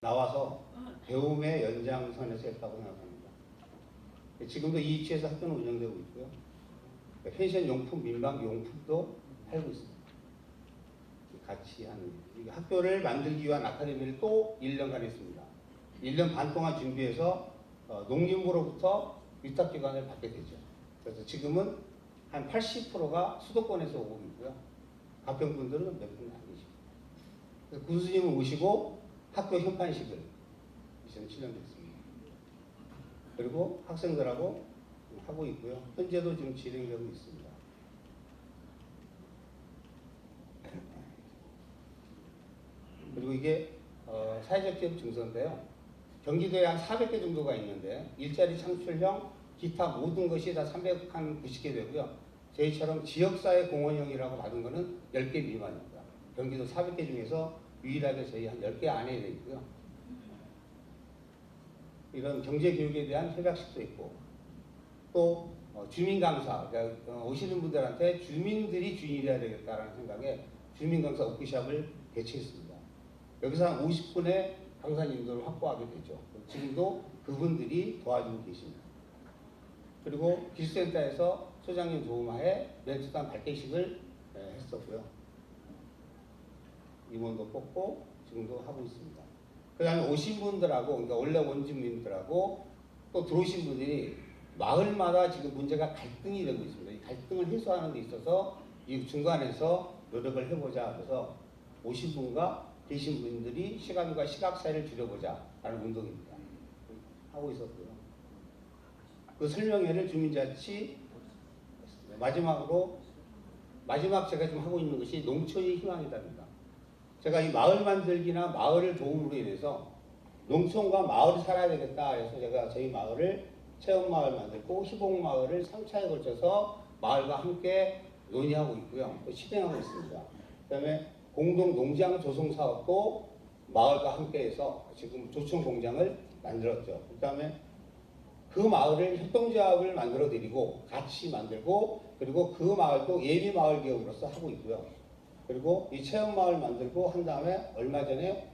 나와서 배움의 연장선에서 했다고 생각합니다. 지금도 이 위치에서 학교는 운영되고 있고요. 펜션 용품, 민박 용품도 팔고 있습니다. 같이 하는 학교를 만들기 위한 아카데미를 또 1년간 했습니다. 1년 반 동안 준비해서 어, 농림부로부터 위탁기관을 받게 되죠. 그래서 지금은 한 80%가 수도권에서 오고 있고요. 가평 분들은 몇 분이 안 계십니다. 그래서 군수님을 모시고 학교 현판식을 2007년 됐습니다. 그리고 학생들하고 하고 있고요. 현재도 지금 진행되고 있습니다. 그리고 이게 어, 사회적 기업 증서인데요. 경기도에 한 400개 정도가 있는데 일자리 창출형 기타 모든 것이 다 390개 되고요. 저희처럼 지역사회 공헌형이라고 받은 거는 10개 미만입니다. 경기도 400개 중에서 유일하게 저희 한 10개 안에 돼 있고요. 이런 경제 교육에 대한 협약식도 있고 또 어, 주민 강사 그러니까 어, 오시는 분들한테 주민들이 주인이 돼야 되겠다라는 생각에 주민 강사 워크숍을 개최했습니다. 여기서 한 50분의 강사님들을 확보하게 되죠. 지금도 그분들이 도와주고 계십니다. 그리고 기술센터에서 소장님 도움하에 멘토단 발대식을 예, 했었고요. 임원도 뽑고 지금도 하고 있습니다. 그 다음에 오신 분들하고, 그러니까 원래 원주민들하고 또 들어오신 분들이 마을마다 지금 문제가 갈등이 되고 있습니다. 이 갈등을 해소하는 데 있어서 이 중간에서 노력을 해보자 해서 오신 분과 계신 분들이 시간과 시각 차이를 줄여보자 라는 운동입니다. 하고 있었고요. 그 설명회를 주민자치 마지막으로 마지막 제가 지금 하고 있는 것이 농촌이 희망이답니다. 제가 이 마을 만들기나 마을을 도움으로 인해서 농촌과 마을이 살아야 되겠다 해서 제가 저희 마을을 체험마을 만들고 희곡마을을 3차에 걸쳐서 마을과 함께 논의하고 있고요. 또 실행하고 있습니다. 그 다음에 공동 농장 조성 사업도 마을과 함께해서 지금 조청 공장을 만들었죠. 그 다음에 그 마을을 협동조합을 만들어 드리고 같이 만들고 그리고 그 마을도 예비 마을 기업으로서 하고 있고요. 그리고 이 체험 마을 만들고 한 다음에 얼마 전에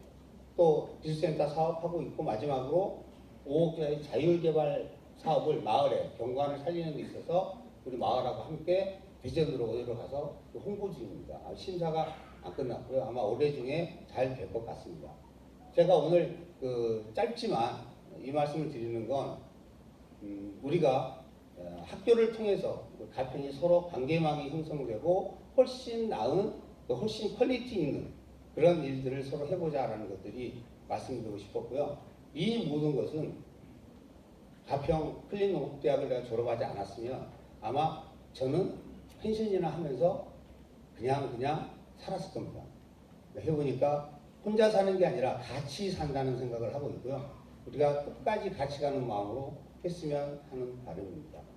또 기술센터 사업하고 있고 마지막으로 5억짜리 자율개발 사업을 마을에 경관을 살리는 데 있어서 우리 마을하고 함께 비전으로 어디로 가서 홍보 중입니다. 아, 심사가 안 끝났고요. 아마 올해 중에 잘 될 것 같습니다. 제가 오늘 그 짧지만 이 말씀을 드리는 건 음, 우리가 어, 학교를 통해서 가평이 서로 관계망이 형성되고 훨씬 나은 또 훨씬 퀄리티 있는 그런 일들을 서로 해보자라는 것들이 말씀드리고 싶었고요. 이 모든 것은 가평 클린농업대학을 내가 졸업하지 않았으면 아마 저는 펜션이나 하면서 그냥 그냥 살았을 겁니다. 해보니까 혼자 사는 게 아니라 같이 산다는 생각을 하고 있고요. 우리가 끝까지 같이 가는 마음으로 했으면 하는 바람입니다.